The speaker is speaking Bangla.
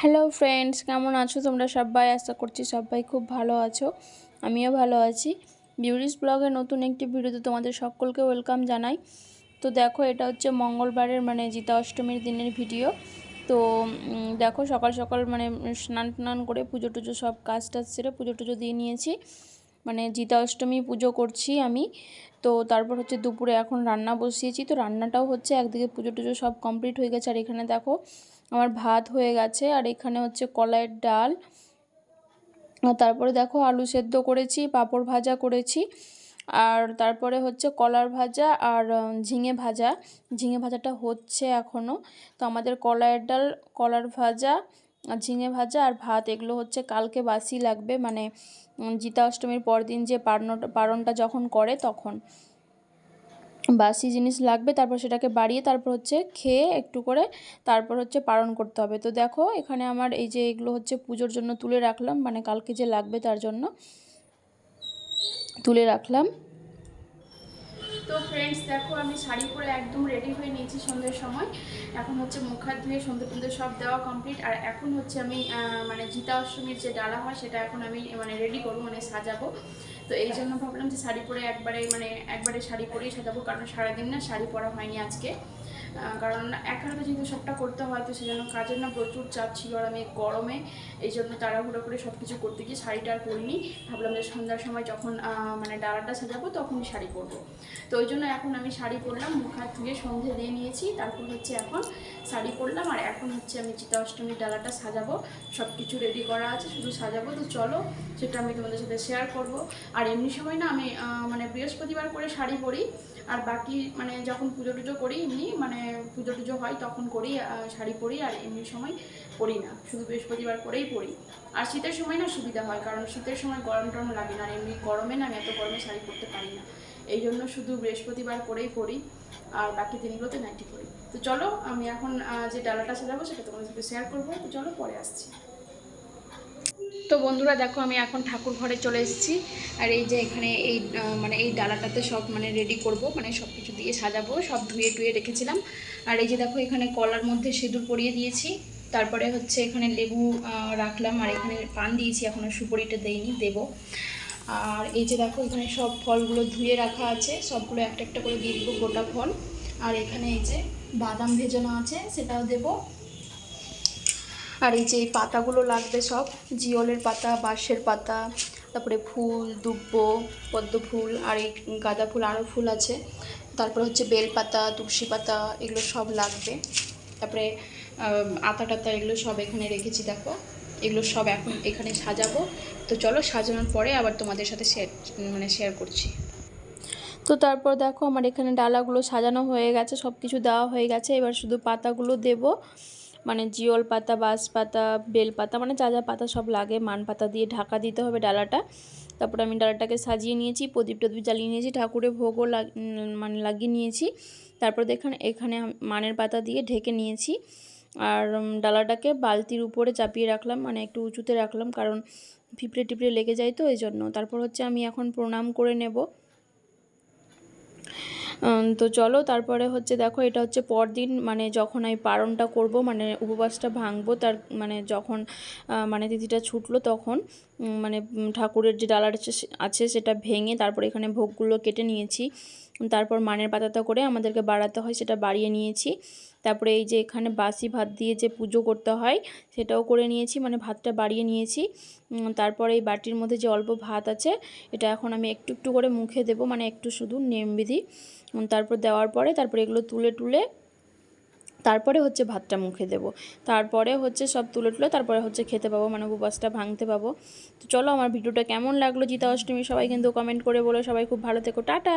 হ্যালো ফ্রেন্ডস কেমন আছো তোমরা সবাই? আশা করছি সবাই খুব ভালো আছো। আমিও ভালো আছি। বিউরিস ব্লগের নতুন একটি ভিডিওতে তোমাদের সকলকে ওয়েলকাম জানাই। তো দেখো, এটা হচ্ছে মঙ্গলবারের মানে জিতা অষ্টমীর দিনের ভিডিও। তো দেখো, সকাল সকাল মানে স্নান টান করে পুজো টুজো সব কাজ টাজ সেরে পুজো টুজো দিয়ে নিয়েছি। মানে জিতা অষ্টমী পুজো করছি আমি। তো তারপর হচ্ছে দুপুরে এখন রান্না বসিয়েছি। তো রান্নাটাও হচ্ছে একদিকে পুজো টুজো সব কমপ্লিট হয়ে গেছে। আর এখানে দেখো আমার ভাত হয়ে গেছে। আর এখানে হচ্ছে কলাইয়ের ডাল। আর তারপরে দেখো আলু সেদ্ধ করেছি, পাঁপড় ভাজা করেছি। আর তারপরে হচ্ছে কলার ভাজা আর ঝিঙে ভাজা। ঝিঙে ভাজাটা হচ্ছে এখনও তো আমাদের কলাইয়ের ডাল, কলার ভাজা ঝিঙে ভাজা আর ভাত, এগুলো হচ্ছে কালকে বাসি লাগবে মানে জিতা অষ্টমীর পরদিন যে পারনটা পারণটা যখন করে তখন। বাসি জিনিস লাগবে, তারপর সেটাকে বাড়িয়ে তারপর হচ্ছে খেয়ে একটু করে তারপর হচ্ছে পালন করতে হবে। তো দেখো, এখানে আমার এই যে এগুলো হচ্ছে পুজোর জন্য তুলে রাখলাম মানে কালকে যে লাগবে তার জন্য তুলে রাখলাম। তো ফ্রেন্ডস দেখো, আমি শাড়ি পরে একদম রেডি হয়ে নিয়েছি সন্ধ্যের সময়। এখন হচ্ছে মুখ হাত ধুয়ে সন্ধ্যে টন্ধে সব দেওয়া কমপ্লিট আর এখন হচ্ছে আমি মানে জিতা অষ্টমীর যে ডালা হয়, সেটা এখন আমি মানে রেডি করব মানে সাজাবো। তো এই জন্য ভাবলাম যে শাড়ি পরে একবারে মানে একবারে শাড়ি পরেই সাজাবো, কারণ সারাদিন না শাড়ি পরা হয়নি আজকে। কারণ এক হাতে যেহেতু সবটা করতে হয়, তো সেজন্য কাজের না প্রচুর চাপ ছিল আর আমি গরমে এই জন্য তাড়াহুড়ো করে সব কিছু করতে গিয়ে শাড়িটা আর পরিনি। ভাবলাম যে সন্ধ্যার সময় যখন মানে ডালাটা সাজাবো তখনই শাড়ি পরবো। তো ওই জন্য এখন আমি শাড়ি পরলাম, মুখ হাত ধুয়ে সন্ধে দিয়ে নিয়েছি, তারপর হচ্ছে এখন শাড়ি পরলাম, আর এখন হচ্ছে আমি চিতা অষ্টমীর ডালাটা সাজাবো সব কিছু রেডি করা আছে, শুধু সাজাবো, তো চলো সেটা আমি তোমাদের সাথে শেয়ার করব। আর এমনি সময় না আমি মানে বৃহস্পতিবার করে শাড়ি পরি, আর বাকি মানে যখন পুজো টুজো করি এমনি মানে পুজো টুজো হয় তখন করি শাড়ি পরি আর এমনি সময় পরি না। শুধু বৃহস্পতিবার করেই পরি। আর শীতের সময় না সুবিধা হয়, কারণ শীতের সময় গরম টরম লাগে না, আর এমনি গরমে না আমি এত গরমে শাড়ি পরতে পারি না। এই জন্য শুধু বৃহস্পতিবার করেই পরি, আর বাকি দিনগুলোতে নাইটি পরি। তো চলো, আমি এখন যে ডালাটা সাজাবো সেটা তোমাদের সাথে শেয়ার করব। তো চলো, পরে আসছি। তো বন্ধুরা দেখো আমি এখন ঠাকুর ঘরে চলে এসেছি। আর এই যে এখানে এই মানে এই ডালাটাতে সব মানে রেডি করব মানে সব কিছু দিয়ে সাজাবো, সব ধুয়ে টুয়ে রেখেছিলাম। আর এই যে দেখো এখানে কলার মধ্যে সিঁদুর পরিয়ে দিয়েছি। তারপরে হচ্ছে এখানে লেবু রাখলাম, আর এখানে পান দিয়েছি এখনও সুপরিটা দেইনি, দেবো। আর এই যে দেখো এখানে সব ফলগুলো ধুয়ে রাখা আছে, সবগুলো একটা একটা করে দিয়ে দেবো গোটা ফল। আর এখানে এই যে বাদাম ভেজানো আছে, সেটাও দেবো। আর এই যে এই পাতাগুলো লাগবে সব, জিওলের পাতা, বাঁশের পাতা, তারপরে ফুল, দুব্ব, পদ্ম ফুল, আর এই গাঁদা ফুল আরও ফুল আছে। তারপরে হচ্ছে বেল পাতা তুলসী পাতা, এগুলো সব লাগবে। তারপরে আতা টাতা এগুলো সব এখানে রেখেছি, দেখো। এগুলো সব এখন এখানে সাজাবো। তো চলো, সাজানোর পরে আবার তোমাদের সাথে শেয়ার মানে শেয়ার করছি। তো তারপর দেখো, আমার এখানে ডালাগুলো সাজানো হয়ে গেছে সব কিছু দেওয়া হয়ে গেছে। এবার শুধু পাতাগুলো দেব। মানে জিওল পাতা, বাঁশ পাতা, বেল পাতা মানে যা যা পাতা সব লাগে, মান পাতা দিয়ে ঢাকা দিতে হবে ডালাটা। তারপর আমি ডালাটাকে সাজিয়ে নিয়েছি, প্রদীপ টদীপ জ্বালিয়ে নিয়েছি, ঠাকুরের ভোগও মানে লাগিয়ে নিয়েছি। তারপর দেখেন, এখানে মানের পাতা দিয়ে ঢেকে নিয়েছি। আর ডালাটাকে বালতির উপরে চাপিয়ে রাখলাম মানে একটু উঁচুতে রাখলাম, কারণ পিঁপড়ে টিপড়ে লেগে যায় তো এই জন্য তারপর হচ্ছে আমি এখন প্রণাম করে নেব। তো চলো, তারপরে হচ্ছে দেখো, এটা হচ্ছে পরদিন মানে যখন আমি পারণটা করব মানে উপবাসটা ভাঙবো, তার মানে যখন মানে তিথিটা ছুটলো তখন মানে ঠাকুরের যে ডালার আছে সেটা ভেঙে তারপর এখানে ভোগগুলো কেটে নিয়েছি। তারপর মানের পাতাটা করে আমাদেরকে বাড়াতে হয়, সেটা বাড়িয়ে নিয়েছি। তারপরে এই যে এখানে বাসি ভাত দিয়ে যে পুজো করতে হয়, সেটাও করে নিয়েছি মানে ভাতটা বাড়িয়ে নিয়েছি। তারপরে এই বাটির মধ্যে যে অল্প ভাত আছে, এটা এখন আমি একটু একটু করে মুখে দেবো মানে একটু শুধু নিয়মবিধি তারপর দেওয়ার পরে তারপরে এগুলো তুলে তুলে তারপরে হচ্ছে ভাতটা মুখে দেব। তারপরে হচ্ছে সব তুলে তুলে তারপরে হচ্ছে খেতে পাবো মানে উপবাসটা ভাঙতে পাবো। তো চলো আমার ভিডিওটা কেমন লাগল জিতা অষ্টমী সবাই কিন্তু কমেন্ট করে বলো, সবাই খুব ভালো থেকো, টাটা!